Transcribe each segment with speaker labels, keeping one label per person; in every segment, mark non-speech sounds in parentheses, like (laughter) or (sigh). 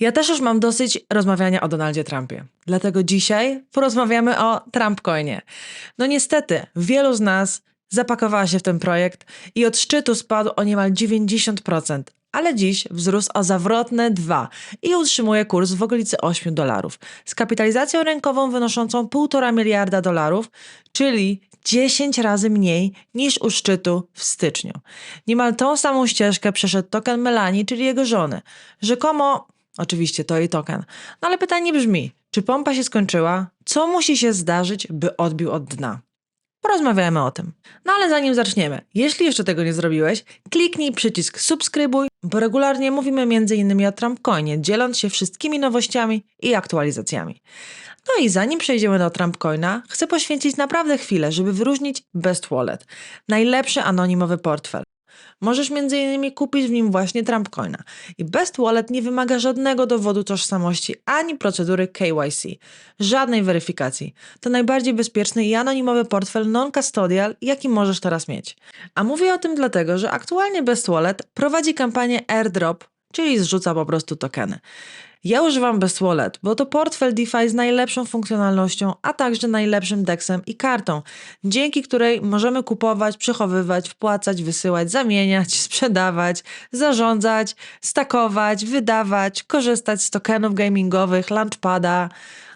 Speaker 1: Ja też już mam dosyć rozmawiania o Donaldzie Trumpie. Dlatego dzisiaj porozmawiamy o Trumpcoinie. No niestety, wielu z nas zapakowała się w ten projekt i od szczytu spadł o niemal 90%, ale dziś wzrósł o zawrotne 2 i utrzymuje kurs w okolicy 8 dolarów, z kapitalizacją rynkową wynoszącą 1,5 miliarda dolarów, czyli 10 razy mniej niż u szczytu w styczniu. Niemal tą samą ścieżkę przeszedł token Melanie, czyli jego żony. Rzekomo, oczywiście to jej token. No ale pytanie brzmi, czy pompa się skończyła? Co musi się zdarzyć, by odbił od dna? Porozmawiamy o tym. No ale zanim zaczniemy, jeśli jeszcze tego nie zrobiłeś, kliknij przycisk subskrybuj, bo regularnie mówimy m.in. o Trumpcoinie, dzieląc się wszystkimi nowościami i aktualizacjami. No i zanim przejdziemy do Trumpcoina, chcę poświęcić naprawdę chwilę, żeby wyróżnić Best Wallet, najlepszy anonimowy portfel. Możesz m.in. kupić w nim właśnie Trumpcoina. I Best Wallet nie wymaga żadnego dowodu tożsamości ani procedury KYC. Żadnej weryfikacji. To najbardziej bezpieczny i anonimowy portfel non-custodial, jaki możesz teraz mieć. A mówię o tym dlatego, że aktualnie Best Wallet prowadzi kampanię airdrop, czyli zrzuca po prostu tokeny. Ja używam Best Wallet, bo to portfel DeFi z najlepszą funkcjonalnością, a także najlepszym DEXem i kartą, dzięki której możemy kupować, przechowywać, wpłacać, wysyłać, zamieniać, (laughs) sprzedawać, zarządzać, stakować, wydawać, korzystać z tokenów gamingowych, launchpada,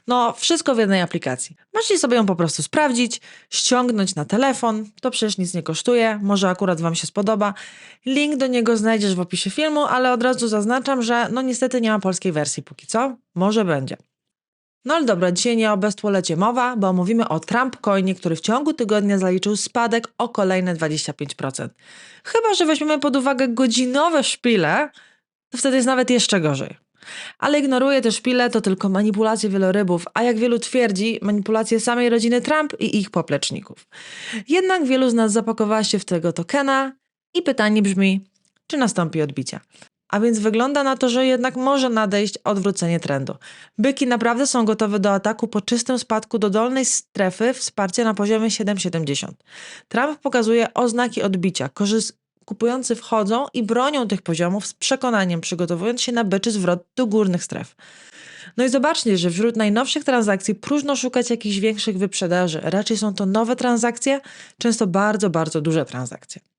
Speaker 1: no, wszystko w jednej aplikacji. Możecie sobie ją po prostu sprawdzić, ściągnąć na telefon, to przecież nic nie kosztuje, może akurat Wam się spodoba. Link do niego znajdziesz w opisie filmu, ale od razu zaznaczam, że no niestety nie ma polskiej wersji póki co, może będzie. No ale dobra, dzisiaj nie o mowa, bo mówimy o Trump Coinie, który w ciągu tygodnia zaliczył spadek o kolejne 25%. Chyba, że weźmiemy pod uwagę godzinowe szpile, to wtedy jest nawet jeszcze gorzej. Ale ignoruje też szpile, to tylko manipulacje wielorybów, a jak wielu twierdzi, manipulacje samej rodziny Trump i ich popleczników. Jednak wielu z nas zapakowała się w tego tokena i pytanie brzmi, czy nastąpi odbicie? A więc wygląda na to, że jednak może nadejść odwrócenie trendu. Byki naprawdę są gotowe do ataku po czystym spadku do dolnej strefy wsparcia na poziomie 7,70. Trump pokazuje oznaki odbicia, kupujący wchodzą i bronią tych poziomów z przekonaniem, przygotowując się na byczy zwrot do górnych stref. No i zobaczcie, że wśród najnowszych transakcji próżno szukać jakichś większych wyprzedaży. Raczej są to nowe transakcje, często bardzo, bardzo duże transakcje.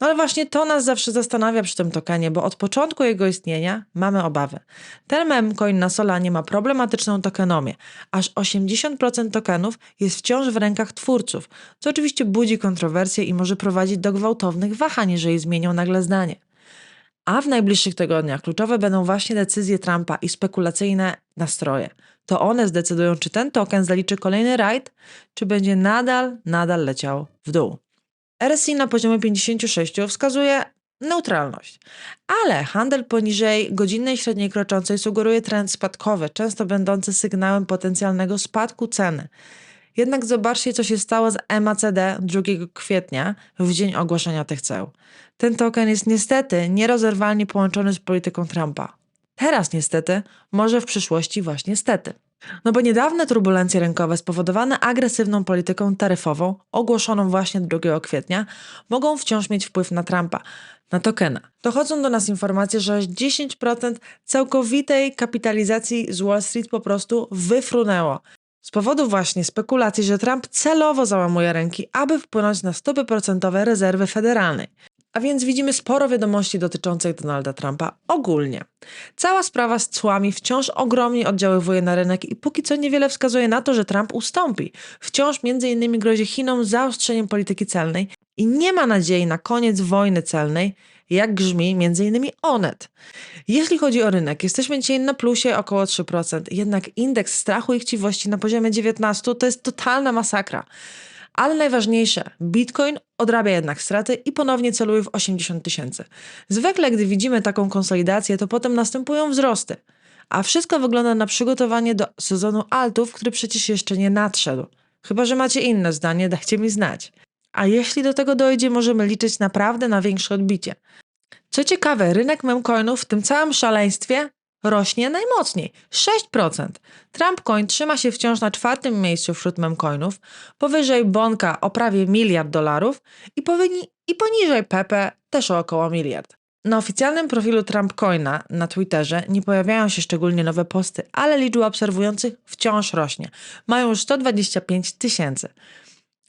Speaker 1: No ale właśnie to nas zawsze zastanawia przy tym tokenie, bo od początku jego istnienia mamy obawy. Ten memcoin na Solanie ma problematyczną tokenomię. Aż 80% tokenów jest wciąż w rękach twórców, co oczywiście budzi kontrowersje i może prowadzić do gwałtownych wahań, jeżeli zmienią nagle zdanie. A w najbliższych tygodniach kluczowe będą właśnie decyzje Trumpa i spekulacyjne nastroje. To one zdecydują, czy ten token zaliczy kolejny rajd, czy będzie nadal, nadal leciał w dół. RSI na poziomie 56 wskazuje neutralność, ale handel poniżej godzinnej średniej kroczącej sugeruje trend spadkowy, często będący sygnałem potencjalnego spadku ceny. Jednak zobaczcie, co się stało z MACD 2 kwietnia, w dzień ogłoszenia tych ceł. Ten token jest niestety nierozerwalnie połączony z polityką Trumpa. Teraz niestety, może w przyszłości właśnie niestety. No bo niedawne turbulencje rynkowe spowodowane agresywną polityką taryfową, ogłoszoną właśnie 2 kwietnia, mogą wciąż mieć wpływ na Trumpa, na tokena. Dochodzą do nas informacje, że 10% całkowitej kapitalizacji z Wall Street po prostu wyfrunęło. Z powodu właśnie spekulacji, że Trump celowo załamuje ręki, aby wpłynąć na stopy procentowe rezerwy federalnej. A więc widzimy sporo wiadomości dotyczących Donalda Trumpa ogólnie. Cała sprawa z cłami wciąż ogromnie oddziaływuje na rynek i póki co niewiele wskazuje na to, że Trump ustąpi. Wciąż między innymi grozi Chinom zaostrzeniem polityki celnej i nie ma nadziei na koniec wojny celnej, jak grzmi innymi Onet. Jeśli chodzi o rynek, jesteśmy dzisiaj na plusie około 3%, jednak indeks strachu i chciwości na poziomie 19 to jest totalna masakra. Ale najważniejsze, Bitcoin odrabia jednak straty i ponownie celuje w 80 tysięcy. Zwykle, gdy widzimy taką konsolidację, to potem następują wzrosty. A wszystko wygląda na przygotowanie do sezonu altów, który przecież jeszcze nie nadszedł. Chyba, że macie inne zdanie, dajcie mi znać. A jeśli do tego dojdzie, możemy liczyć naprawdę na większe odbicie. Co ciekawe, rynek memcoinów w tym całym szaleństwie rośnie najmocniej 6%. Trump Coin trzyma się wciąż na czwartym miejscu wśród memcoinów, powyżej Bonka o prawie miliard dolarów i, i poniżej Pepe też o około miliard. Na oficjalnym profilu Trumpcoina na Twitterze nie pojawiają się szczególnie nowe posty, ale liczba obserwujących wciąż rośnie. Mają już 125 tysięcy.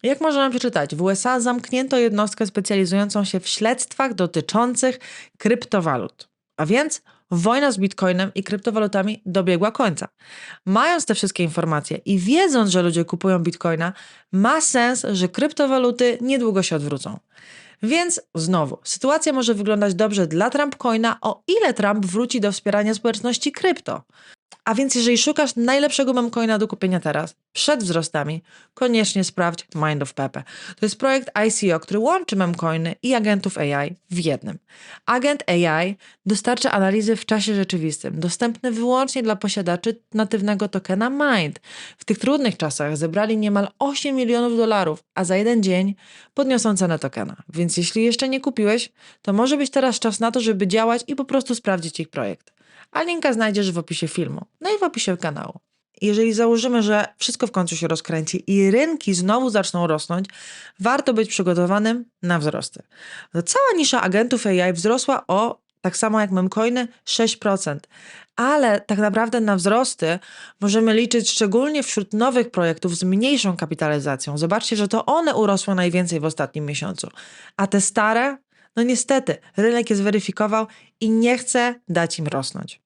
Speaker 1: Jak możemy przeczytać, w USA zamknięto jednostkę specjalizującą się w śledztwach dotyczących kryptowalut. A więc wojna z bitcoinem i kryptowalutami dobiegła końca. Mając te wszystkie informacje i wiedząc, że ludzie kupują bitcoina, ma sens, że kryptowaluty niedługo się odwrócą. Więc znowu, sytuacja może wyglądać dobrze dla Trumpcoina, o ile Trump wróci do wspierania społeczności krypto. A więc jeżeli szukasz najlepszego memcoina do kupienia teraz, przed wzrostami, koniecznie sprawdź Mind of Pepe. To jest projekt ICO, który łączy memcoiny i agentów AI w jednym. Agent AI dostarcza analizy w czasie rzeczywistym, dostępny wyłącznie dla posiadaczy natywnego tokena Mind. W tych trudnych czasach zebrali niemal 8 milionów dolarów, a za jeden dzień podniosą cenę tokena. Więc jeśli jeszcze nie kupiłeś, to może być teraz czas na to, żeby działać i po prostu sprawdzić ich projekt a linka znajdziesz w opisie filmu, no i w opisie kanału. Jeżeli założymy, że wszystko w końcu się rozkręci i rynki znowu zaczną rosnąć, warto być przygotowanym na wzrosty. Cała nisza agentów AI wzrosła o, tak samo jak memcoiny, 6%. Ale tak naprawdę na wzrosty możemy liczyć szczególnie wśród nowych projektów z mniejszą kapitalizacją. Zobaczcie, że to one urosły najwięcej w ostatnim miesiącu. A te stare no niestety, rynek je zweryfikował i nie chce dać im rosnąć.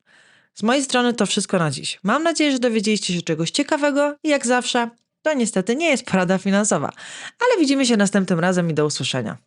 Speaker 1: Z mojej strony to wszystko na dziś. Mam nadzieję, że dowiedzieliście się czegoś ciekawego i jak zawsze, to niestety nie jest porada finansowa. Ale widzimy się następnym razem i do usłyszenia.